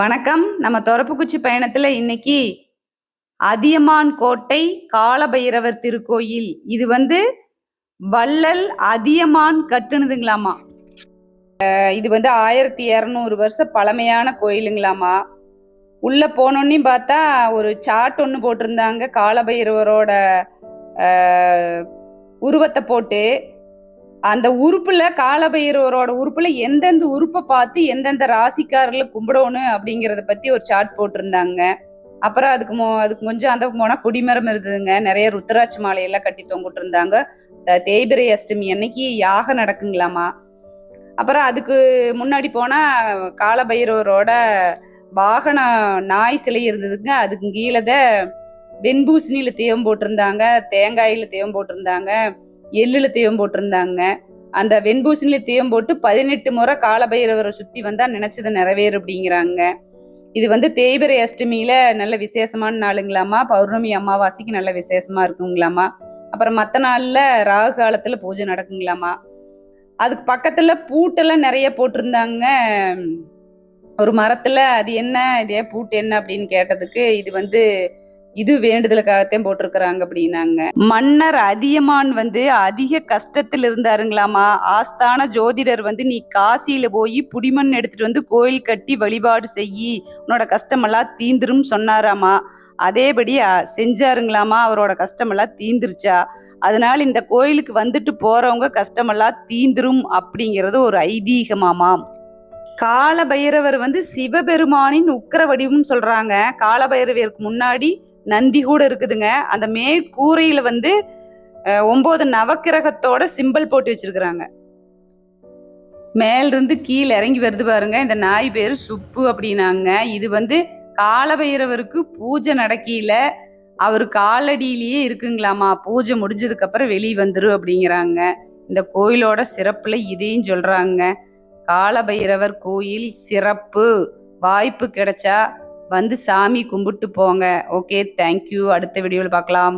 வணக்கம். நம்ம தொரப்புக்குச்சி பயணத்துல இன்னைக்கு அதியமான் கோட்டை காலபைரவர் திருக்கோயில். இது வந்து வள்ளல் அதியமான் கட்டுனதுங்களாமா? இது வந்து ஆயிரத்தி இரநூறு வருஷம் பழமையான கோயிலுங்களாமா? உள்ள போனோன்னே பார்த்தா ஒரு சாட் ஒன்று போட்டிருந்தாங்க. காலபைரவரோட உருவத்தை போட்டு அந்த உறுப்புல காலபைரவரோட உறுப்புல எந்தெந்த உறுப்பை பார்த்து எந்தெந்த ராசிக்காரர்ல கும்பிடணும் அப்படிங்கறத பத்தி ஒரு சார்ட் போட்டிருந்தாங்க. அப்புறம் அதுக்கு மோ அதுக்கு கொஞ்சம் அந்த போனா கொடிமரம் இருந்ததுங்க. நிறைய ருத்ராட்சி மாலையெல்லாம் கட்டி தொங்கிட்டு இருந்தாங்க த- அஷ்டமி அன்னைக்கு யாகம் நடக்குங்களாமா. அப்புறம் அதுக்கு முன்னாடி போனா காலபைரவரோட வாகன நாய் சிலை இருந்ததுங்க. அதுக்கு கீழே வெண்பூசணியில தேவம் போட்டிருந்தாங்க. தேங்காயில தேவம் போட்டிருந்தாங்க. எள்ளுல தெய்வம் போட்டிருந்தாங்க. அந்த வெண்பூசணில தெய்வம் போட்டு பதினெட்டு முறை காலபைரவரை சுத்தி வந்தா நினைச்சது நிறைவேறு அப்படிங்கிறாங்க. இது வந்து தேய்பிரை அஷ்டமியில நல்ல விசேஷமான நாளுங்களாமா? பௌர்ணமி அமாவாசைக்கு நல்ல விசேஷமா இருக்குங்களாமா? அப்புறம் மற்ற நாள்ல ராகு காலத்துல பூஜை நடக்குங்களாமா? அதுக்கு பக்கத்துல பூட்டெல்லாம் நிறைய போட்டிருந்தாங்க. ஒரு மரத்துல அது என்ன இதே பூட்டு என்ன அப்படின்னு கேட்டதுக்கு இது வந்து இது வேண்டுதலுக்காகத்தான் போட்டிருக்கிறாங்க அப்படின்னாங்க. மன்னர் அதியமான் வந்து அதிக கஷ்டத்தில் இருந்தாருங்களாமா? ஆஸ்தான ஜோதிடர் வந்து நீ காசியில போய் புடிமண் எடுத்துட்டு வந்து கோயில் கட்டி வழிபாடு செய்யி உன்னோட கஷ்டமெல்லாம் தீந்துரும் சொன்னாராமா? அதேபடி செஞ்சாருங்களாமா? அவரோட கஷ்டமெல்லாம் தீந்துருச்சா? அதனால இந்த கோயிலுக்கு வந்துட்டு போறவங்க கஷ்டமெல்லாம் தீந்துரும் அப்படிங்கிறது ஒரு ஐதீகமாமா. காலபைரவர் வந்து சிவபெருமானின் உக்கர வடிவம்னு சொல்றாங்க. காலபைரவருக்கு முன்னாடி நந்தி கூட இருக்குதுங்க. அந்த மேற்கூரையில வந்து ஒன்பது நவக்கிரகத்தோட சிம்பல் போட்டு வச்சிருக்கிறாங்க. மேலிருந்து கீழே இறங்கி வருது பாருங்க. இந்த நாய் பேர் சுப்பு அப்படின்னாங்க. இது வந்து காலபைரவருக்கு பூஜை நடக்கையில அவர் காலடியிலேயே இருக்குங்களாமா. பூஜை முடிஞ்சதுக்கு அப்புறம் வெளியே வந்துடும் அப்படிங்கிறாங்க. இந்த கோயிலோட சிறப்புல இதையும் சொல்றாங்க. காலபைரவர் கோயில் சிறப்பு. வாய்ப்பு கிடைச்சா வந்து சாமி கும்பிட்டு போங்க. ஓகே தேங்க்யூ அடுத்த வீடியோவில் பார்க்கலாம்.